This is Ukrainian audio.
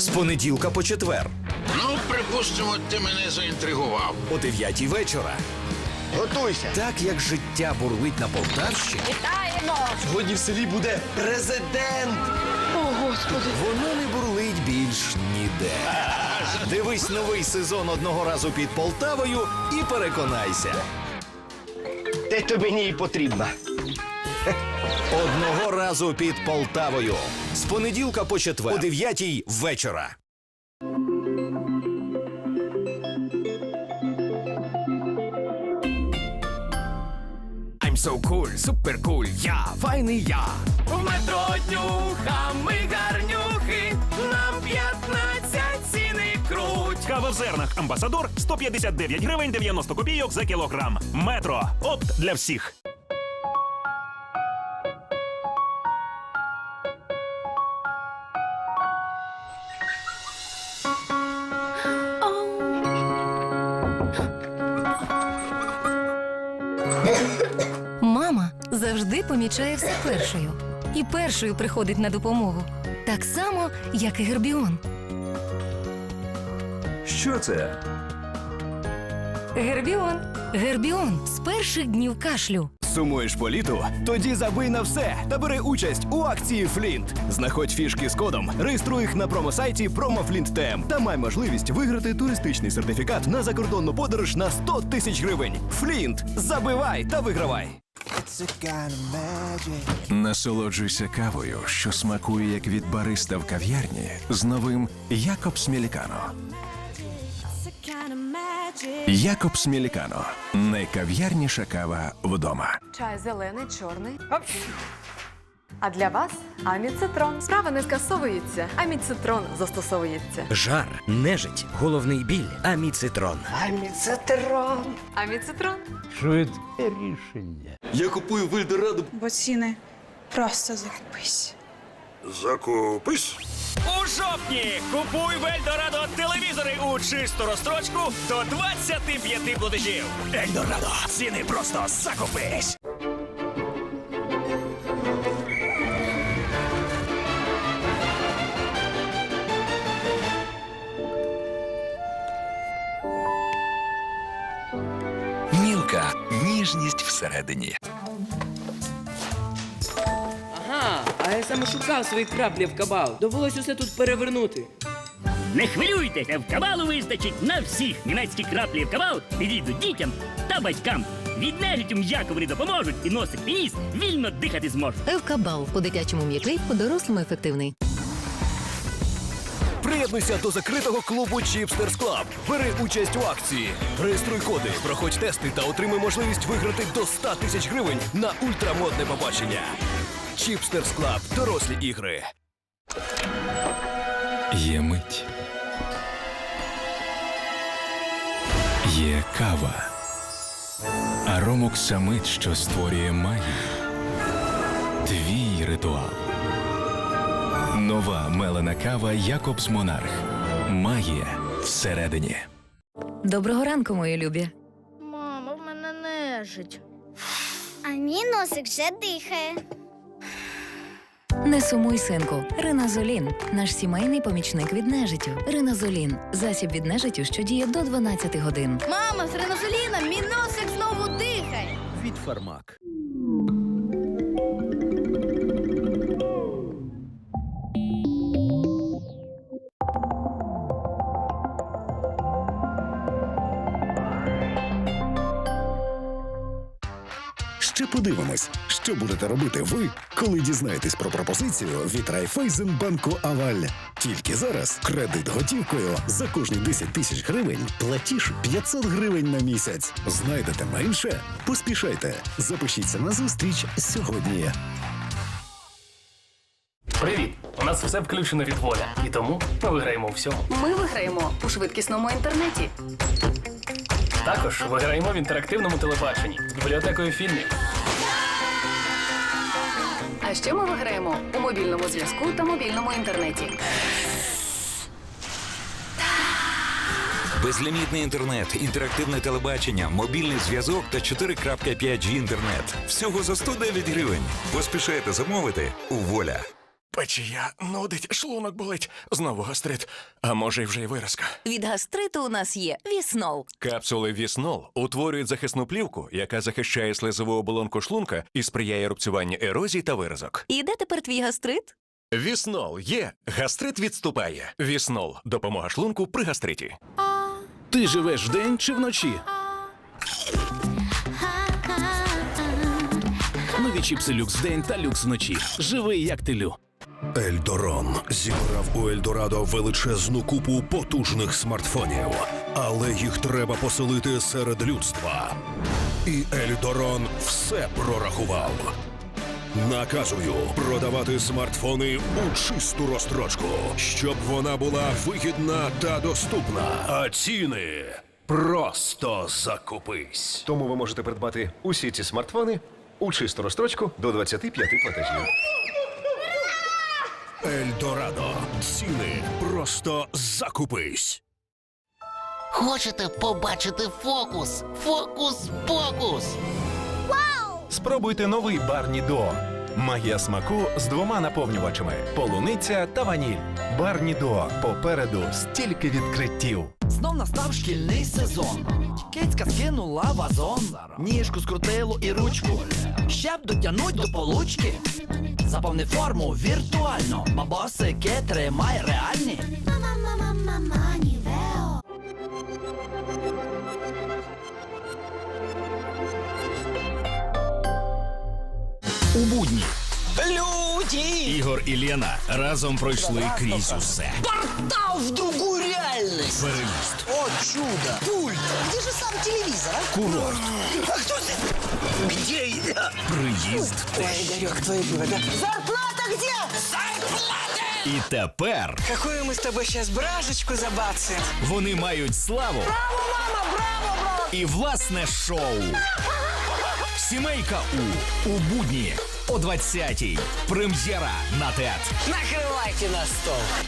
З понеділка по четвер Ну, припустимо, ти мене заінтригував. о 9 вечора. Готуйся. Так як життя бурлить на Полтавщині, Сьогодні в селі буде президент. воно не бурлить більш ніде. Дивись новий сезон одного разу під Полтавою і переконайся. Те то мені і потрібно. Одного разу під Полтавою. З понеділка по четвер о 9 вечора. I'm so cool, супер куль, я файний я. В метро днюхами гарнюхи, нам 15 ціни круть. Кава в зернах Амбасадор 159 гривень 90 копійок за кілограм. Метро. Опт для всіх. Завжди помічає все першою і першою приходить на допомогу. Так само, як і Гербіон. Що це? Гербіон. Гербіон з перших днів кашлю. Сумуєш по літу? Тоді забий на все та бери участь у акції Флінт. Знаходь фішки з кодом, реєструй їх на промосайті PromoFlint.tm та май можливість виграти туристичний сертифікат на закордонну подорож на 100 тисяч гривень. Флінт. Забивай та вигравай. Насолоджуйся кавою, що смакує як від бариста в кав'ярні з новим Якоб Смілікано. Якоб Смілікано. Найкав'ярніша кава вдома. Чай зелений, чорний. А для вас аміцитрон. Справа не скасовується. Аміцитрон застосовується. Жар, нежить, головний біль, аміцитрон. Аміцетерон. Аміцитрон. Швидке рішення. Я купую в Ельдорадо. бо ціни просто закупись. Закупись. У жовтні купуй в Ельдорадо телевізори у чисту розстрочку до 25 платежів. Ельдорадо. Ціни просто закупись. Мілка. Ніжність всередині. Ага, а я саме шукав свої краплі в кабал. Довелось усе тут перевернути. Не хвилюйтеся, в кабалу вистачить на всіх німецькі краплі в кабал підійдуть дітям та батькам. Від нежиттю м'яко вони допоможуть і носик і ніс вільно дихати зможуть. Евкабал по дитячому м'який, по дорослому ефективний. Приєднуйся до закритого клубу Чіпстерс Клаб. Бери участь у акції. Реєструй коди, проходь тести та отримай можливість виграти до 100 тисяч гривень на ультрамодне побачення. Чіпстерс Клаб. Дорослі ігри. Є мить. Є кава. Аромок самит, що створює магію. Твій ритуал. Нова мелена кава Якобс Монарх. Магія всередині. Доброго ранку, мої любі. Мама, в мене нежить. А мій носик вже дихає. Не сумуй, синку. Риназолін наш сімейний помічник від нежиттю. Риназолін засіб від нежиттю, що діє до 12 годин. Мама, з ринозоліном мій носик знову дихає. Від фармак. Ще подивимось, що будете робити ви, коли дізнаєтесь про пропозицію від Райфайзенбанку Аваль. Тільки зараз кредит готівкою за кожні 10 тисяч гривень платіж 500 гривень на місяць. Знайдете менше? Поспішайте. Запишіться на зустріч сьогодні. Привіт! У нас все включено від воля, і тому ми виграємо у всьому. Ми виграємо у швидкісному інтернеті. Також виграємо в інтерактивному телебаченні з бібліотекою фільмів. А ще ми виграємо у мобільному зв'язку та мобільному інтернеті. Безлімітний інтернет, інтерактивне телебачення, мобільний зв'язок та 4.5G інтернет. Всього за 109 гривень. Поспішайте замовити у воля. Печія нудить, шлунок болить, знову гастрит, а може й вже й виразка. Від гастриту у нас є віснол. Капсули Віснол утворюють захисну плівку, яка захищає слизову оболонку шлунка і сприяє рубцюванню ерозій та виразок. І де тепер твій гастрит? Віснол є, гастрит відступає. Віснол допомога шлунку при гастриті. Ти живеш вдень чи вночі? Нові чіпси люкс вдень та люкс вночі. Живи як ти лю. Ельдорон зібрав у Ельдорадо величезну купу потужних смартфонів, але їх треба поселити серед людства. І Ельдорон все прорахував. Наказую продавати смартфони у чисту розстрочку, щоб вона була вигідна та доступна. А ціни просто закупись. Тому ви можете придбати усі ці смартфони у чисту розстрочку до 25 платежів. Ельдорадо. Ціни просто закупись. Хочете побачити фокус? Фокус-покус! Спробуйте новий Барні До. Магія смаку з двома наповнювачами: полуниця та ваніль. Барні До. Попереду стільки відкриттів. Знов настав шкільний сезон. Кицька скинула вазон, ніжку скрутило і ручку. Щоб дотягнуть до получки. Заповни форму віртуально. Бабосики тримай реальні. У будні Люди! Ігор і Лена разом пройшли крізь усе. Портал в другу реальність! Переїзд, О чудо! Пульт! Где же сам телевизор, а? курорт, А кто здесь? Где я? приїзд Ой, Игорек, твои выводы. Зарплата где? Зарплата! і тепер Какую мы с тобой сейчас бражечку забацаем? вони мають славу Браво, мама, браво, браво! і власне шоу. Сімейка У у будні о 20-й. Прем'єра на ТЕТ. Накрывайте на стол.